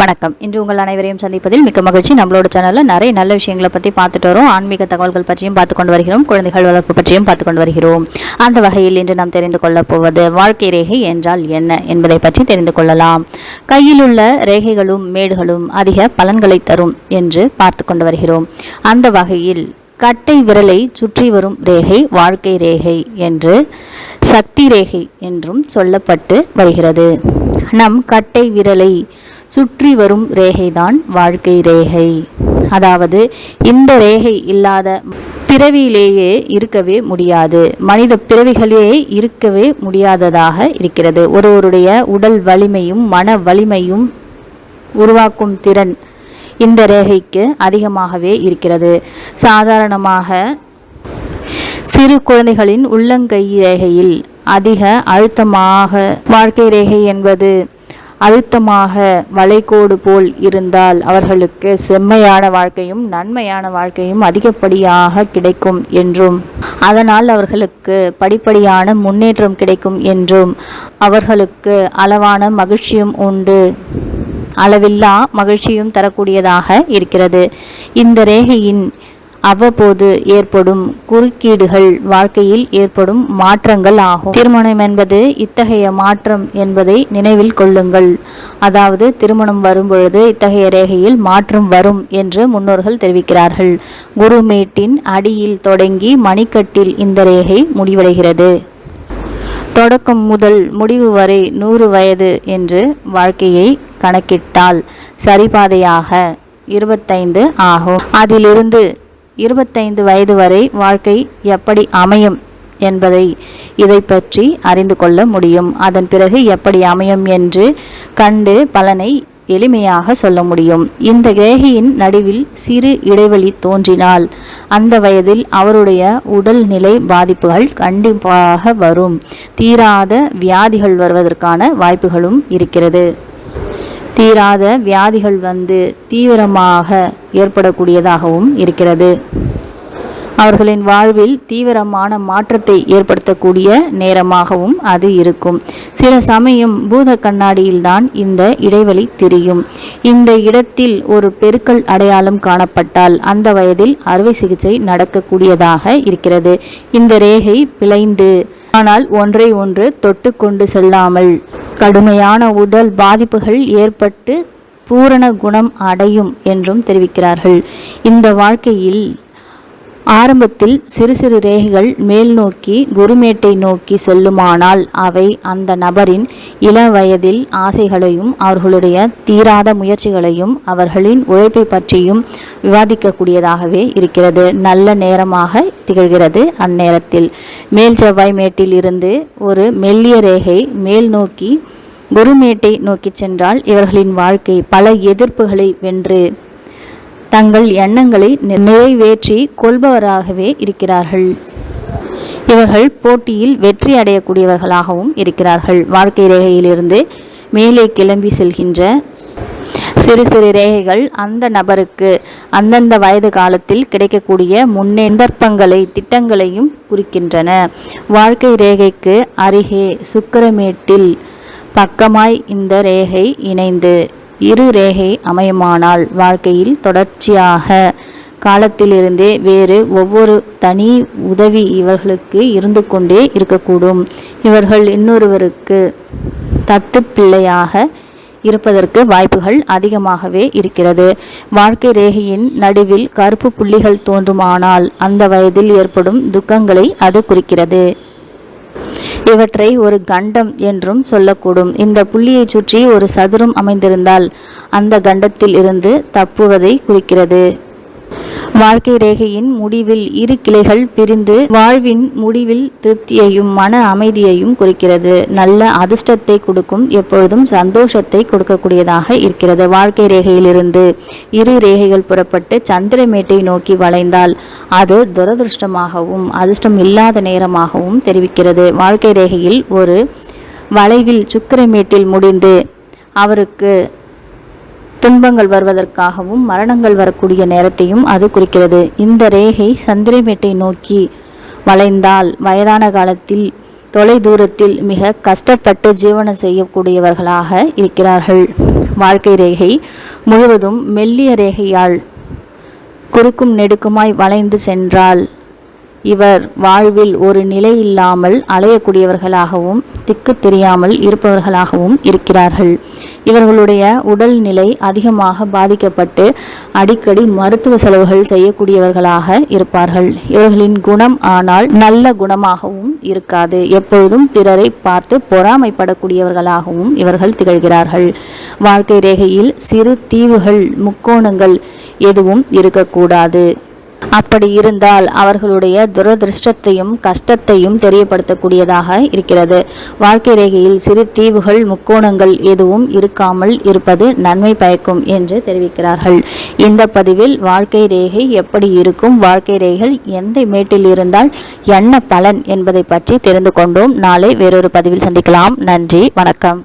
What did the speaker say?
வணக்கம். இன்று உங்கள் அனைவரையும் சந்திப்பதில் மிக்க மகிழ்ச்சி. நம்மளோட சேனலில் நிறைய நல்ல விஷயங்களை பற்றி பார்த்துட்டு வரோம். ஆன்மீக தகவல்கள் பற்றியும் பார்த்து கொண்டு வருகிறோம். குழந்தைகள் வளர்ப்பு பற்றியும் பார்த்து கொண்டு வருகிறோம். அந்த வகையில் இன்று நாம் தெரிந்து கொள்ளப் போவது வாழ்க்கை ரேகை என்றால் என்ன என்பதை பற்றி தெரிந்து கொள்ளலாம். கையில் உள்ள ரேகைகளும் மேடுகளும் அதிக பலன்களை தரும் என்று பார்த்து கொண்டு வருகிறோம். அந்த வகையில் கட்டை விரலை சுற்றி வரும் ரேகை வாழ்க்கை ரேகை என்று சக்தி ரேகை என்றும் சொல்லப்பட்டு வருகிறது. நம் கட்டை விரலை சுற்றி வரும் ரேகைதான் வாழ்க்கை ரேகை. அதாவது இந்த ரேகை இல்லாத பிறவியிலேயே இருக்கவே முடியாது. மனித பிறவிகளே இருக்கவே முடியாததாக இருக்கிறது. ஒருவருடைய உடல் வலிமையும் மன வலிமையும் உருவாக்கும் திறன் இந்த ரேகைக்கு அதிகமாகவே இருக்கிறது. சாதாரணமாக சிறு குழந்தைகளின் உள்ளங்கை ரேகையில் அதிக அழுத்தமாக வாழ்க்கை ரேகை என்பது அழுத்தமாக வளைகோடு போல் இருந்தால் அவர்களுக்கு செம்மையான வாழ்க்கையும் நன்மையான வாழ்க்கையும் அதிகப்படியாக கிடைக்கும் என்றும். அதனால் அவர்களுக்கு படிப்படியான முன்னேற்றம் கிடைக்கும் என்றும். அவர்களுக்கு அளவான மகிழ்ச்சியும் உண்டு. அளவில்லா மகிழ்ச்சியும் தரக்கூடியதாக இருக்கிறது. இந்த ரேகையின் அவ்வப்போது ஏற்படும் குறுக்கீடுகள் வாழ்க்கையில் ஏற்படும் மாற்றங்கள் ஆகும். திருமணம் என்பது இத்தகைய மாற்றம் என்பதை நினைவில் கொள்ளுங்கள். அதாவது திருமணம் வரும்பொழுது இத்தகைய ரேகையில் மாற்றம் வரும் என்று முன்னோர்கள் தெரிவிக்கிறார்கள். குருமேட்டின் அடியில் தொடங்கி மணிக்கட்டில் இந்த ரேகை முடிவடைகிறது. தொடக்கம் முதல் முடிவு வரை நூறு வயது என்று வாழ்க்கையை கணக்கிட்டால் சரிபாதையாக இருபத்தைந்து ஆகும். அதிலிருந்து இருபத்தைந்து வயது வரை வாழ்க்கை எப்படி அமையும் என்பதை இதை பற்றி அறிந்து கொள்ள முடியும். அதன் பிறகு எப்படி அமையும் என்று கண்டு பலனை எளிமையாக சொல்ல முடியும். இந்த கேகையின் நடுவில் சிறு இடைவெளி தோன்றினால் அந்த வயதில் அவருடைய உடல்நிலை பாதிப்புகள் கண்டிப்பாக வரும். தீராத வியாதிகள் வருவதற்கான வாய்ப்புகளும் இருக்கிறது. தீராத வியாதிகள் வந்து தீவிரமாக ஏற்படக்கூடியதாகவும் இருக்கிறது. அவர்களின் வாழ்வில் தீவிரமான மாற்றத்தை ஏற்படுத்தக்கூடிய நேரமாகவும் அது இருக்கும். சில சமயம் பூத கண்ணாடியில்தான் இந்த இடைவெளி தெரியும். இந்த இடத்தில் ஒரு பெருக்கல் அடையாளம் காணப்பட்டால் அந்த வயதில் அறுவை சிகிச்சை நடக்கக்கூடியதாக இருக்கிறது. இந்த ரேகை பிழைந்து ஆனால் ஒன்றை ஒன்று தொட்டு கொண்டு செல்லாமல் கடுமையான உடல் பாதிப்புகள் ஏற்பட்டு பூரண குணம் அடையும் என்றும் தெரிவிக்கிறார்கள். இந்த வாழ்க்கையில் ஆரம்பத்தில் சிறு சிறு ரேகைகள் மேல் நோக்கி குருமேட்டை நோக்கி செல்லுமானால் அவை அந்த நபரின் இள வயதில் ஆசைகளையும் அவர்களுடைய தீராத முயற்சிகளையும் அவர்களின் உழைப்பை பற்றியும் விவாதிக்கக்கூடியதாகவே இருக்கிறது. நல்ல நேரமாக திகழ்கிறது அந்நேரத்தில். மேல் செவ்வாய் மேட்டில் இருந்து ஒரு மெல்லிய ரேகை மேல் நோக்கி குருமேட்டை நோக்கி சென்றால் இவர்களின் வாழ்க்கை பல எதிர்ப்புகளை வென்று தங்கள் எண்ணங்களை நிறைவேற்றி கொள்பவராகவே இருக்கிறார்கள். இவர்கள் போட்டியில் வெற்றி அடையக்கூடியவர்களாகவும் இருக்கிறார்கள். வாழ்க்கை ரேகையிலிருந்து மேலே கிளம்பி செல்கின்ற சிறு சிறு ரேகைகள் அந்த நபருக்கு அந்தந்த வயது காலத்தில் கிடைக்கக்கூடிய முன்னெந்தர்ப்பங்களை திட்டங்களையும் குறிக்கின்றன. வாழ்க்கை ரேகைக்கு அருகே சுக்கரமேட்டில் பக்கமாய் இந்த ரேகை இணைந்து இரு ரேகை அமையுமானால் வாழ்க்கையில் தொடர்ச்சியாக காலத்திலிருந்தே வேறு ஒவ்வொரு தனி உதவி இவர்களுக்கு இருந்து கொண்டே இருக்கக்கூடும். இவர்கள் இன்னொருவருக்கு தத்து பிள்ளையாக இருப்பதற்கு வாய்ப்புகள் அதிகமாகவே இருக்கிறது. வாழ்க்கை ரேகையின் நடுவில் கருப்பு புள்ளிகள் தோன்றுமானால் அந்த வயதில் ஏற்படும் துக்கங்களை அது குறிக்கிறது. இவற்றை ஒரு கண்டம் என்றும் சொல்லக்கூடும். இந்த புள்ளியை சுற்றி ஒரு சதுரம் அமைந்திருந்தால் அந்த கண்டத்தில் இருந்து தப்புவதை குறிக்கிறது. வாழ்க்கை ரேகையின் முடிவில் இரு கிளைகள் பிரிந்து வாழ்வின் முடிவில் திருப்தியையும் மன அமைதியையும் குறிக்கிறது. நல்ல அதிர்ஷ்டத்தை கொடுக்கும் எப்பொழுதும் சந்தோஷத்தை கொடுக்கக்கூடியதாக இருக்கிறது. வாழ்க்கை ரேகையிலிருந்து இரு ரேகைகள் புறப்பட்டு சந்திரமேட்டை நோக்கி வளைந்தால் அது துரதிருஷ்டமாகவும் அதிர்ஷ்டம் இல்லாத நேரமாகவும் தெரிவிக்கிறது. வாழ்க்கை ரேகையில் ஒரு வளைவில் சுக்கிரமேட்டில் முடிந்து அவருக்கு துன்பங்கள் வருவதற்காகவும் மரணங்கள் வரக்கூடிய நேரத்தையும் அது குறிக்கிறது. இந்த ரேகை சந்திரமேட்டை நோக்கி வளைந்தால் வயதான காலத்தில் தொலை தூரத்தில் மிக கஷ்டப்பட்டு ஜீவனம் செய்யக்கூடியவர்களாக இருக்கிறார்கள். வாழ்க்கை ரேகை முழுவதும் மெல்லிய ரேகையால் குறுக்கும் நெடுக்குமாய் வளைந்து சென்றால் இவர் வாழ்வில் ஒரு நிலை இல்லாமல் அலையக்கூடியவர்களாகவும் திக்கு தெரியாமல் இருப்பவர்களாகவும் இருக்கிறார்கள். இவர்களுடைய உடல்நிலை அதிகமாக பாதிக்கப்பட்டு அடிக்கடி மருத்துவ செலவுகள் செய்யக்கூடியவர்களாக இருப்பார்கள். இவர்களின் குணம் ஆனால் நல்ல குணமாகவும் இருக்காது. எப்பொழுதும் பிறரை பார்த்து பொறாமைப்படக்கூடியவர்களாகவும் இவர்கள் திகழ்கிறார்கள். வாழ்க்கை ரேகையில் சிறு தீவுகள் முக்கோணங்கள் எதுவும் இருக்கக்கூடாது. அப்படி இருந்தால் அவர்களுடைய துரதிருஷ்டத்தையும் கஷ்டத்தையும் தெரியப்படுத்தக்கூடியதாக இருக்கிறது. வாழ்க்கை ரேகையில் சிறு தீவுகள் முக்கோணங்கள் எதுவும் இருக்காமல் இருப்பது நன்மை பயக்கும் என்று தெரிவிக்கிறார்கள். இந்த பதிவில் வாழ்க்கை ரேகை எப்படி இருக்கும் வாழ்க்கை ரேகைகள் எந்த மேட்டில் இருந்தால் என்ன பலன் என்பதை பற்றி தெரிந்து கொண்டோம். நாளை வேறொரு பதிவில் சந்திக்கலாம். நன்றி வணக்கம்.